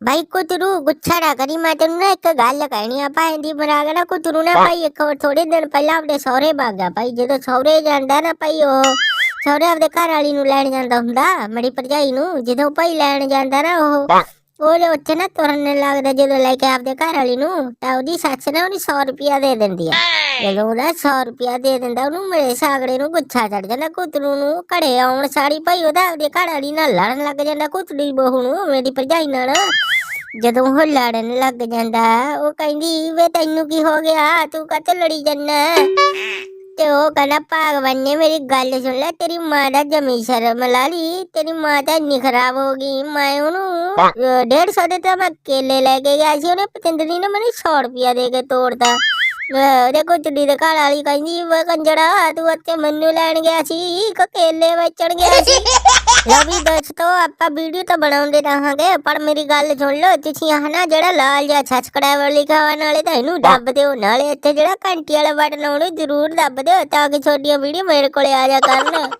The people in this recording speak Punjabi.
ਭਾਈ ਕੁਤਰੂ ਗੁੱਛਾ ਨਾ ਕਰੀ ਮੈਂ ਤੈਨੂੰ ਨਾ ਇੱਕ ਗੱਲ ਕਹਿਣੀ ਆ ਭਾਈ ਦੀ ਬਰਾਗ ਨਾ ਕੁਤਰੂ ਨਾ ਭਾਈ ਇੱਕ ਥੋੜੇ ਦਿਨ ਪਹਿਲਾਂ ਆਪਣੇ ਸਹੁਰੇ ਭੱਗ ਭਾਈ ਜਦੋਂ ਸਹੁਰੇ ਜਾਂਦਾ ਨਾ ਭਾਈ ਉਹ ਸਹੁਰੇ ਆਪਦੇ ਘਰ ਵਾਲੀ ਨੂੰ ਲੈਣ ਜਾਂਦਾ ਹੁੰਦਾ ਮੇਰੀ ਭਰਜਾਈ ਨੂੰ ਜਦੋਂ ਭਾਈ ਲੈਣ ਜਾਂਦਾ ਨਾ ਉਹ ਉਹਦੇ ਉੱਤੇ ਨਾ ਤੁਰਨ ਲੱਗਦਾ ਜਦੋਂ ਲੈ ਕੇ ਆਪਦੇ ਘਰ ਵਾਲੀ ਨੂੰ ਤਾਂ ਉਹਦੀ ਸੱਸ ਨੇ ਉਹਨੂੰ 100 ਰੁਪਿਆ ਦੇ ਦਿੰਦੀ ਆ ਜਦੋਂ ਉਹਦਾ 100 ਰੁਪਿਆ ਦੇ ਦਿੰਦਾ ਉਹਨੂੰ ਮੇਰੇ ਸਾਗੜੇ ਨੂੰ ਗੁੱਛਾ ਚੜ ਜਾਂਦਾ ਕੁਤਰੂ ਨੂੰ ਘੜੇ ਆਉਣ ਸਾੜੀ ਭਾਈ ਉਹਦਾ ਆਪਦੇ ਘਰ ਵਾਲੀ ਨਾਲ ਲੜਨ ਲੱਗ ਜਾਂਦਾ ਕੁਤਰੀ ਬਹੂ ਨੂੰ ਮੇਰੀ ਭਰਜਾਈ ਨਾਲ। ਜਦੋਂ ਉਹ ਲੜਨ ਲੱਗ ਜਾਂਦਾ ਉਹ ਕਹਿੰਦੀ ਵੇ ਤੈਨੂੰ ਕੀ ਹੋ ਗਿਆ? ਤੂੰ ਕਾਹਤੋਂ ਲੜੀ ਜੰਨਾ ਤੇ ਉਹ ਕਹਿੰਦਾ ਭਗਵਾਨ ਨੇ ਮੇਰੀ ਗੱਲ ਸੁਣ ਲੈ ਤੇਰੀ ਮਾਂ ਦਾ ਜਮੀ ਸ਼ਰਮ ਲਾ ਲਈ ਤੇਰੀ ਮਾਂ ਤਾਂ ਇੰਨੀ ਖਰਾਬ ਹੋ ਗਈ ਮੈਂ ਉਹਨੂੰ ਅਹ, ਡੇਢ ਸੌ ਦੇ ਤਾਂ ਮੈਂ ਕੇਲੇ ਲੈ ਕੇ ਗਿਆ ਸੀ ਉਹਨੇ ਪਤੰਦਰੀ ਨੇ ਮੈਨੂੰ 100 ਰੁਪਿਆ ਦੇ ਕੇ ਤੋੜਦਾ ਉਹਦੇ ਕੁੱਤੜੀ ਦੇ ਘਰ ਵਾਲੀ ਕਹਿੰਦੀ ਵੇ ਕੰਜੜਾ ਤੂੰ ਉੱਥੇ ਮੈਨੂੰ ਲੈਣ ਗਿਆ ਸੀ ਕਿ ਕੇਲੇ ਵੇਚਣ ਗਿਆ ਸੀ। ਲਵੀ ਦੋਸਤੋ ਆਪਾਂ ਵੀਡੀਓ ਤਾਂ ਬਣਾਉਂਦੇ ਰਹਾਂਗੇ ਪਰ ਮੇਰੀ ਗੱਲ ਸੁਣ ਲਓ ਤੁਸੀਂ ਆਹ ਨਾ ਜਿਹੜਾ ਲਾਲ ਜਿਹਾ ਛਛਕੜਾ ਵਾਲੀ ਖਾਣ ਵਾਲੇ ਤਾਂ ਇਹਨੂੰ ਦੱਬ ਦਿਓ ਨਾਲੇ ਇੱਥੇ ਜਿਹੜਾ ਘੰਟੀ ਵਾਲਾ ਬਟਨ ਉਹਨੂੰ ਜ਼ਰੂਰ ਦੱਬ ਦਿਓ ਤਾਂ ਕਿ ਛੋਟੀਆਂ ਵੀਡੀਓ ਮੇਰੇ ਕੋਲੇ ਆ ਜਾ ਕਰਨ।